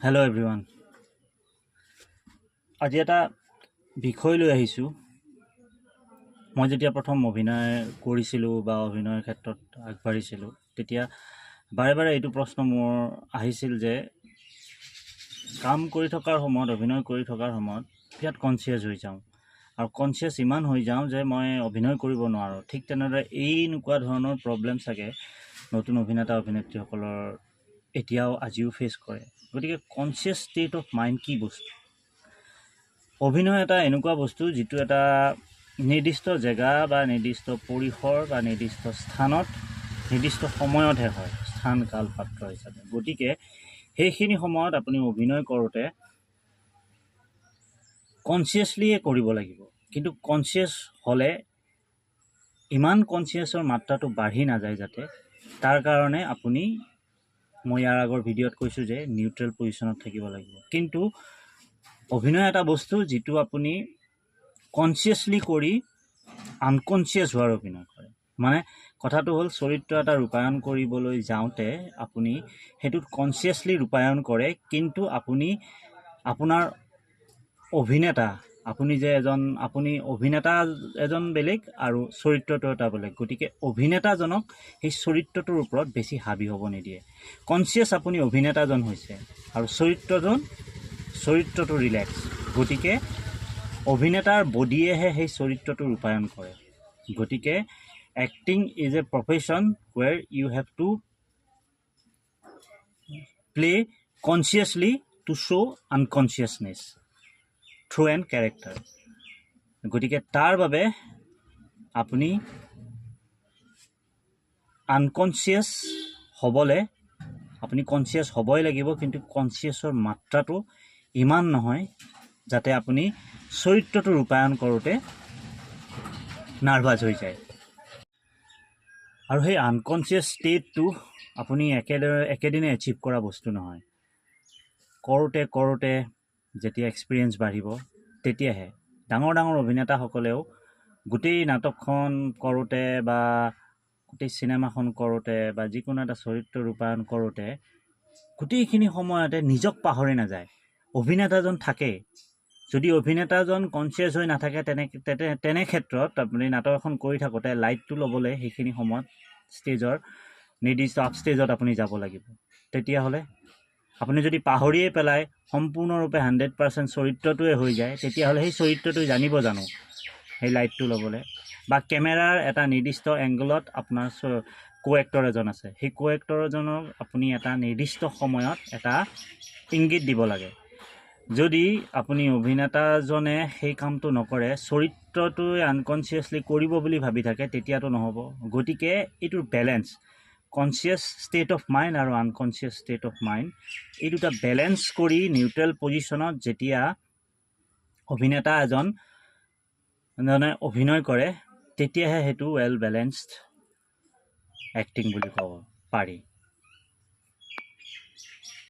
Hello everyone আজি এটা বিষয় লৈ আহিছোঁ। মই যেতিয়া প্ৰথম অভিনয় কৰিছিলোঁ বা অভিনয়ৰ ক্ষেত্ৰত আগবাঢ়িছিলোঁ তেতিয়া বাৰে বাৰে এইটো প্ৰশ্ন মোৰ আহিছিল যে কাম কৰি থকাৰ সময়ত অভিনয় কৰি থকাৰ সময়ত বিৰাট কনচিয়াছ হৈ যাওঁ। আৰু কনচিয়াছ ইমান হৈ যাওঁ যে মই অভিনয় কৰিব নোৱাৰোঁ। ঠিক তেনেদৰে এই এনেকুৱা ধৰণৰ প্ৰব্লেম চাগে নতুন অভিনেতা অভিনেত্ৰীসকলৰ এতিয়াও আজিও ফেচ কৰে। গতিকে কনচিয়াছ ষ্টেট অফ মাইণ্ড কি বস্তু? অভিনয় এটা এনেকুৱা বস্তু যিটো এটা নিৰ্দিষ্ট জেগা বা নিৰ্দিষ্ট পৰিসৰ বা নিৰ্দিষ্ট স্থানত নিৰ্দিষ্ট সময়তহে হয় স্থান কাল পাত্ৰ হিচাপে। গতিকে সেইখিনি সময়ত আপুনি অভিনয় কৰোঁতে কনচিয়াছলিয়ে কৰিব লাগিব। কিন্তু কনচিয়াছ হ'লে ইমান কনচিয়াছৰ মাত্ৰাটো বাঢ়ি নাযায় যাতে। তাৰ কাৰণে আপুনি মই ইয়াৰ আগৰ ভিডিঅ'ত কৈছোঁ যে নিউট্ৰেল পজিশ্যনত থাকিব লাগিব। কিন্তু অভিনয় এটা বস্তু যিটো আপুনি কনচিয়াছলি কৰি আনকনচিয়াছ হোৱাৰ অভিনয় কৰে। মানে কথাটো হ'ল চৰিত্ৰ এটা ৰূপায়ণ কৰিবলৈ যাওঁতে আপুনি সেইটোত কনচিয়াছলি ৰূপায়ণ কৰে কিন্তু আপুনি আপোনাৰ অভিনেতা আপুনি যে এজন আপুনি অভিনেতা এজন বেলেগ আৰু চৰিত্ৰটো এটা বেলেগ। গতিকে অভিনেতাজনক সেই চৰিত্ৰটোৰ ওপৰত বেছি হাবি হ'ব নিদিয়ে। কনচিয়াছ আপুনি অভিনেতাজন হৈছে আৰু চৰিত্ৰজন চৰিত্ৰটো ৰিলেক্স গতিকে অভিনেতাৰ বডিয়েহে সেই চৰিত্ৰটো ৰূপায়ণ কৰে। গতিকে acting is a profession where you have to play consciously to show' unconsciousness through an character গতিকে তাৰ বাবে আপুনি আনকনচিয়াছ হ'বলৈ, আপুনি কনচিয়াছ হ'বই লাগিব, কিন্তু কনচিয়াছৰ মাত্ৰাটো ইমান নহয় যাতে আপুনি চৰিত্ৰটো ৰূপায়ণ কৰোঁতে নাৰ্ভাছ হৈ যায়। আৰু সেই আনকনচিয়াছ ষ্টেটটো আপুনি একেদৰে একেদিনে এচিভ কৰা বস্তু নহয়। কৰোঁতে কৰোঁতে যেতিয়া এক্সপিৰিয়েঞ্চ বাঢ়িব তেতিয়াহে ডাঙৰ ডাঙৰ অভিনেতাসকলেও গোটেই নাটকখন কৰোঁতে বা গোটেই চিনেমাখন কৰোঁতে বা যিকোনো এটা চৰিত্ৰ ৰূপায়ণ কৰোঁতে গোটেইখিনি সময়তে নিজক পাহৰি নাযায়। অভিনেতাজন থাকেই যদি অভিনেতাজন কনচিয়াছ হৈ নাথাকে তেনে তেনে তেনে ক্ষেত্ৰত আপুনি নাটক এখন কৰি থাকোঁতে লাইটটো ল'বলৈ সেইখিনি সময়ত ষ্টেজৰ নিৰ্দিষ্ট আপ ষ্টেজত আপুনি যাব লাগিব। তেতিয়াহ'লে আপুনি যদি পাহৰিয়ে পেলাই সম্পূৰ্ণৰূপে হাণ্ড্ৰেড পাৰ্চেণ্ট চৰিত্ৰটোৱে হৈ যায় তেতিয়াহ'লে সেই চৰিত্ৰটো জানিব জানো সেই লাইটটো ল'বলৈ। বা কেমেৰাৰ এটা নিৰ্দিষ্ট এংগলত আপোনাৰ কো এক্টৰ এজন আছে। সেই কো এক্টৰ এজনক আপুনি এটা নিৰ্দিষ্ট সময়ত এটা ইংগিত দিব লাগে। যদি আপুনি অভিনেতাজনে সেই কামটো নকৰে চৰিত্ৰটোৱে আনকনচিয়াছলি কৰিব বুলি ভাবি থাকে তেতিয়াতো নহ'ব। গতিকে এইটোৰ balance conscious state of mind আৰু আনকনচিয়াছ ষ্টেট অফ মাইণ্ড এই দুটা বেলেঞ্চ কৰি নিউট্ৰেল পজিশ্যনত যেতিয়া অভিনেতা এজন জনে অভিনয় কৰে তেতিয়াহে সেইটো ৱেল বেলেঞ্চড এক্টিং বুলি ক'ব পাৰি।